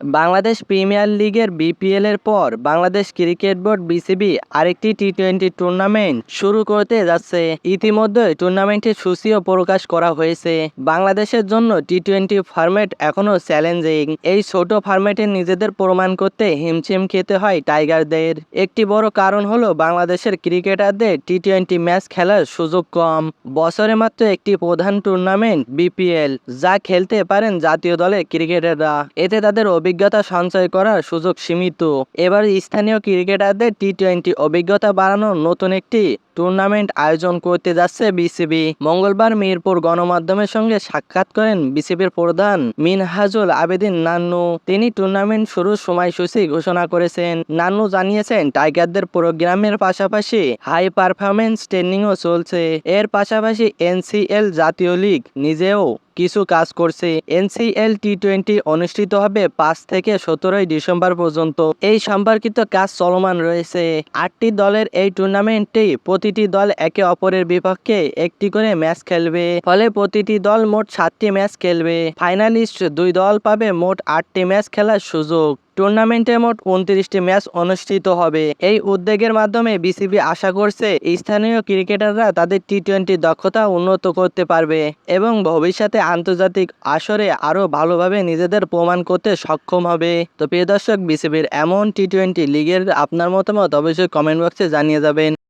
Bangladesh premier লিগের BPL এর পর বাংলাদেশ ক্রিকেট বোর্ড বিসিবি আরেকটি টি টোয়েন্টি টুর্নামেন্ট শুরু করতে যাচ্ছে। ইতিমধ্যে টুর্নামেন্টের সূচিও প্রকাশ করা হয়েছে। বাংলাদেশের জন্য টি টোয়েন্টি ফরম্যাট এখনও চ্যালেঞ্জিং। এই ছোট ফরম্যাটে নিজেদের প্রমাণ করতে হিমছিম খেতে হয় টাইগারদের। একটি বড় কারণ হলো বাংলাদেশের ক্রিকেটারদের টি টোয়েন্টি ম্যাচ খেলার সুযোগ কম। বছরে মাত্র একটি প্রধান টুর্নামেন্ট বিপিএল, যা খেলতে পারেন জাতীয় দলের ক্রিকেটাররা। এতে তাদের অভিজ্ঞতা সঞ্চয় করার সুযোগ সীমিত। এবার স্থানীয় ক্রিকেটারদের টি টোয়েন্টি অভিজ্ঞতা বাড়ানোর নতুন একটি টুর্নামেন্ট আয়োজন করতে যাচ্ছে বিসিবি। মঙ্গলবার মিরপুর গণমাধ্যমের সঙ্গে সাক্ষাৎ করেন বিসিবির প্রধান মিনহাজুল আবেদিন নান্নু। তিনি টুর্নামেন্ট শুরুর সময়সূচি ঘোষণা করেছেন। নান্নু জানিয়েছেন, টাইগারদের প্রোগ্রামের পাশাপাশি হাই পারফরমেন্স ট্রেনিংও চলছে। এর পাশাপাশি এনসিএল জাতীয় লীগ নিজেও কিছু কাজ করছে। এনসিএল টি টোয়েন্টি অনুষ্ঠিত হবে পাঁচ থেকে সতেরোই ডিসেম্বর পর্যন্ত। এই সম্পর্কিত কাজ চলমান রয়েছে। আটটি দলের এই টুর্নামেন্টে প্রতিটি দল একে অপরের বিপক্ষে একটি করে ম্যাচ খেলবে। ফলে প্রতিটি দল মোট সাতটি ম্যাচ খেলবে। ফাইনালিস্ট দুই দল পাবে মোট আটটি ম্যাচ খেলার সুযোগ। টুর্নামেন্টে মোট উনত্রিশটি ম্যাচ অনুষ্ঠিত হবে। এই উদ্যোগের মাধ্যমে বিসিবি আশা করছে স্থানীয় ক্রিকেটাররা তাদের টি টোয়েন্টি দক্ষতা উন্নত করতে পারবে এবং ভবিষ্যতে আন্তর্জাতিক আসরে আরও ভালোভাবে নিজেদের প্রমাণ করতে সক্ষম হবে। তো প্রিয় দর্শক, বিসিবির এমন টি টোয়েন্টি লিগের আপনার মতামত অবশ্যই কমেন্ট বক্সে জানিয়ে যাবেন।